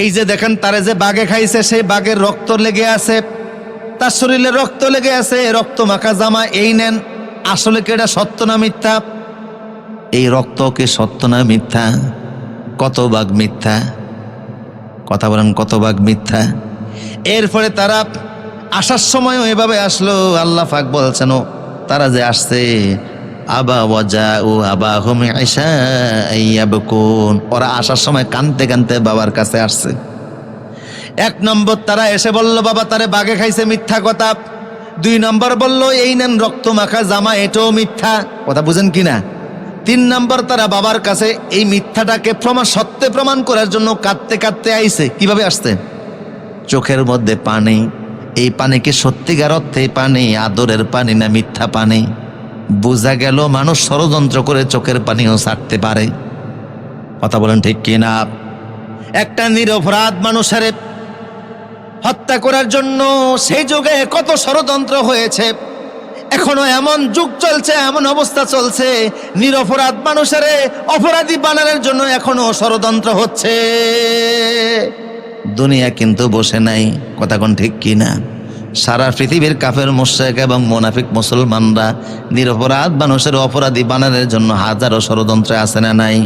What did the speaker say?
এই যে দেখেন, তারে যে বাঘে খাইছে, সেই বাঘের রক্ত লেগে আছে, তার শরীরে রক্ত লেগে আছে রক্ত মাখা জামা, এই নেন। আসলে কি এটা সত্য না মিথ্যা? এই রক্ত কি সত্য না মিথ্যা? কত বাঘ মিথ্যা? কথা বলেন, কত বাঘ মিথ্যা? এরপরে তারা আসার সময়ও এভাবে আসলো, আল্লাহ ফাক বলছেন তারা যে আসছে আবা ওয়াজা ও আবা হোমে কোন ওরা আসার সময় কানতে কানতে বাবার কাছে আসছে। এক নম্বর তারা এসে বলল, বাবা, তারে বাগে খাইছে মিথ্যা কথা। দুই নম্বর বলল, এই নেন রক্ত মাখা জামা, এটাও মিথ্যা। কথা বুঝেন কি না? তিন নম্বর তারা বাবার কাছে এই মিথ্যাটাকে প্রমাণ, সত্যে প্রমাণ করার জন্য কাঁদতে কাঁদতে আইছে। কীভাবে আসছে? চোখের মধ্যে পানি। এই পানি কি সত্যিকার অর্থে পানি, আদরের পানি না মিথ্যা পানি? বোঝা গেল মানুষ ষড়যন্ত্র করে চোখের পানিও ছাড়তে পারে। কথা বলেন ঠিক কি না একটা নিরপরাধ মানুষের হত্যা করার জন্য সেই যুগে কত ষড়যন্ত্র হয়েছে। এখনও এমন যুগ চলছে, এমন অবস্থা চলছে, নিরপরাধ মানুষের অপরাধী বানানোর জন্য এখনও ষড়যন্ত্র হচ্ছে। দুনিয়া কিন্তু বসে নাই, কথা কোন ঠিক কি না সারা পৃথিবীর কাফের মোশেক এবং মোনাফিক মুসলমানরা নিরপরাধ মানুষের অপরাধী বানানোর জন্য হাজারো ষড়যন্ত্রে আসে না নাই?